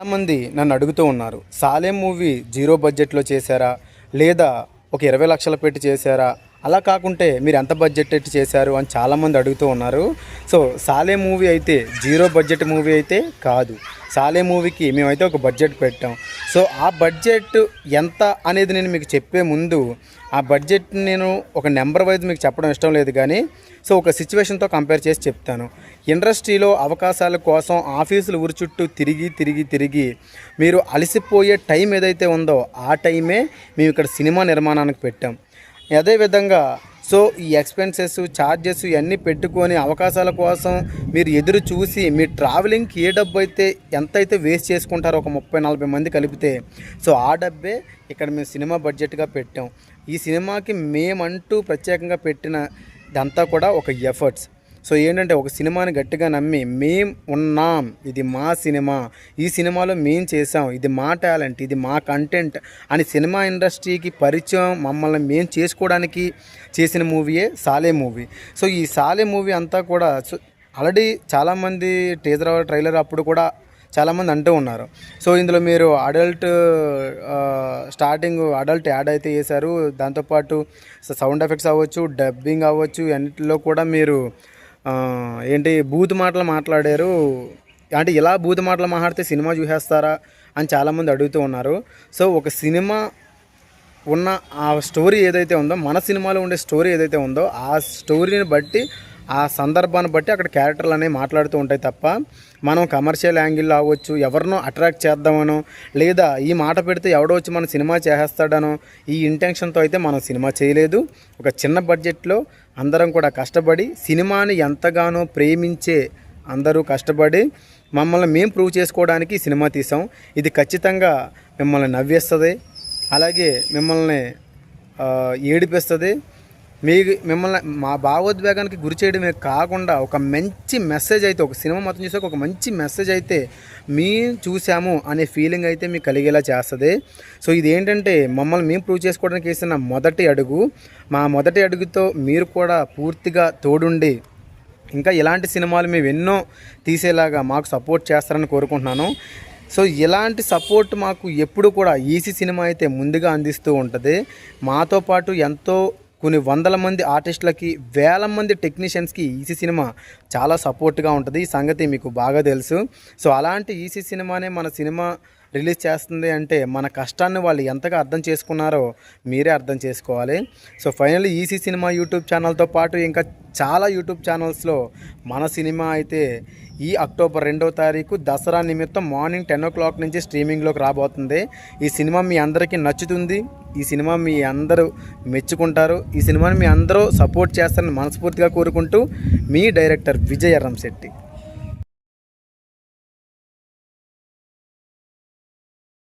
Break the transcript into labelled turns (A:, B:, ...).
A: చాలామంది నన్ను అడుగుతూ ఉన్నారు సాలేం మూవీ జీరో బడ్జెట్లో చేశారా? లేదా ఒక ఇరవై లక్షల పెట్టి చేశారా? అలా కాకుంటే మీరు ఎంత బడ్జెట్ పెట్టి చేశారు? అని చాలామంది అడుగుతూ ఉన్నారు. సో సాలే మూవీ అయితే జీరో బడ్జెట్ మూవీ అయితే కాదు. సాలే మూవీకి మేమైతే ఒక బడ్జెట్ పెట్టాం. సో ఆ బడ్జెట్ ఎంత అనేది నేను మీకు చెప్పే ముందు ఆ బడ్జెట్ నేను ఒక నెంబర్ వైజ్ మీకు చెప్పడం ఇష్టం లేదు కానీ సో ఒక సిచ్యువేషన్తో కంపేర్ చేసి చెప్తాను. ఇండస్ట్రీలో అవకాశాల కోసం ఆఫీసులు ఊరి చుట్టూ తిరిగి తిరిగి తిరిగి మీరు అలసిపోయే టైం ఏదైతే ఉందో ఆ టైమే మేము ఇక్కడ సినిమా నిర్మాణానికి పెట్టాం. అదేవిధంగా సో ఈ ఎక్స్పెన్సెస్ ఛార్జెస్ ఇవన్నీ పెట్టుకొని అవకాశాల కోసం మీరు ఎదురు చూసి మీ ట్రావెలింగ్కి ఏ డబ్బు అయితే ఎంత అయితే వేస్ట్ చేసుకుంటారో ఒక ముప్పై నలభై మంది కలిపితే సో ఆ డబ్బే ఇక్కడ మేము సినిమా బడ్జెట్గా పెట్టాం. ఈ సినిమాకి మేమంటూ ప్రత్యేకంగా పెట్టిన ఇదంతా కూడా ఒక ఎఫర్ట్స్. సో ఏంటంటే ఒక సినిమాని గట్టిగా నమ్మి మేం ఉన్నాం ఇది మా సినిమా ఈ సినిమాలో మేం చేసాం ఇది మా టాలెంట్ ఇది మా కంటెంట్ అని సినిమా ఇండస్ట్రీకి పరిచయం మమ్మల్ని మేం చేసుకోవడానికి చేసిన మూవీయే సాలే మూవీ. సో ఈ సాలే మూవీ అంతా కూడా ఆల్రెడీ చాలామంది టీజర్ ట్రైలర్ అప్పుడు కూడా చాలామంది అంటూ ఉన్నారు. సో ఇందులో మీరు అడల్ట్ స్టార్టింగ్ అడల్ట్ యాడ్ అయితే చేశారు. దాంతోపాటు సౌండ్ ఎఫెక్ట్స్ అవ్వచ్చు డబ్బింగ్ అవ్వచ్చు అన్నిటిలో కూడా మీరు ఏంటి బూత్ మాటలు మాట్లాడారు. అంటే ఇలా బూత్ మాటలు మాట్లాడితే సినిమా చూసేస్తారా అని చాలామంది అడుగుతూ ఉన్నారు. సో ఒక సినిమా ఉన్న ఆ స్టోరీ ఏదైతే ఉందో మన సినిమాలో ఉండే స్టోరీ ఏదైతే ఉందో ఆ స్టోరీని బట్టి ఆ సందర్భాన్ని బట్టి అక్కడ క్యారెక్టర్లు అనేవి మాట్లాడుతూ ఉంటాయి తప్ప మనం కమర్షియల్ యాంగిల్లో అవ్వచ్చు ఎవరినో అట్రాక్ట్ చేద్దామనో లేదా ఈ మాట పెడితే ఎవడో వచ్చి మన సినిమా చేసేస్తాడనో ఈ ఇంటెన్షన్తో అయితే మనం సినిమా చేయలేదు. ఒక చిన్న బడ్జెట్లో అందరం కూడా కష్టపడి సినిమాని ఎంతగానో ప్రేమించే అందరూ కష్టపడి మమ్మల్ని మేము ప్రూవ్ చేసుకోవడానికి సినిమా తీసాం. ఇది ఖచ్చితంగా మిమ్మల్ని నవ్వేస్తుంది. అలాగే మిమ్మల్ని ఏడిపిస్తుంది. మీ మిమ్మల్ని మా భావోద్వేగానికి గురి చేయడమే కాకుండా ఒక మంచి మెసేజ్ అయితే ఒక సినిమా మొత్తం చూసాక ఒక మంచి మెసేజ్ అయితే మేము చూసాము అనే ఫీలింగ్ అయితే మీకు కలిగేలా చేస్తుంది. సో ఇది ఏంటంటే మమ్మల్ని మేము ప్రూవ్ చేసుకోవడానికి వేసిన మొదటి అడుగు. మా మొదటి అడుగుతో మీరు కూడా పూర్తిగా తోడుండి ఇంకా ఇలాంటి సినిమాలు మేము ఎన్నో తీసేలాగా మాకు సపోర్ట్ చేస్తారని కోరుకుంటున్నాను. సో ఇలాంటి సపోర్ట్ మాకు ఎప్పుడు కూడా ఈసీ సినిమా అయితే ముందుగా అందిస్తూ ఉంటుంది. మాతో పాటు ఎంతో కొన్ని వందల మంది ఆర్టిస్టులకి వేల మంది టెక్నీషియన్స్కి ఈసీ సినిమా చాలా సపోర్ట్గా ఉంటుంది. ఈ సంగతి మీకు బాగా తెలుసు. సో అలాంటి ఈసీ సినిమానే మన సినిమా రిలీజ్ చేస్తుంది అంటే మన కష్టాన్ని వాళ్ళు ఎంతగా అర్థం చేసుకున్నారో మీరే అర్థం చేసుకోవాలి. So finally EC cinema YouTube ఛానల్తో పాటు ఇంకా చాలా యూట్యూబ్ ఛానల్స్లో మన సినిమా అయితే ఈ అక్టోబర్ రెండో తారీఖు దసరా నిమిత్తం మార్నింగ్ టెన్ ఓ క్లాక్ నుంచి స్ట్రీమింగ్లోకి రాబోతుంది. ఈ సినిమా మీ అందరికీ నచ్చుతుంది. ఈ సినిమా మీ అందరూ మెచ్చుకుంటారు. ఈ సినిమాని మీ అందరూ సపోర్ట్ చేస్తారని మనస్ఫూర్తిగా కోరుకుంటూ మీ డైరెక్టర్ విజయ్ శెట్టి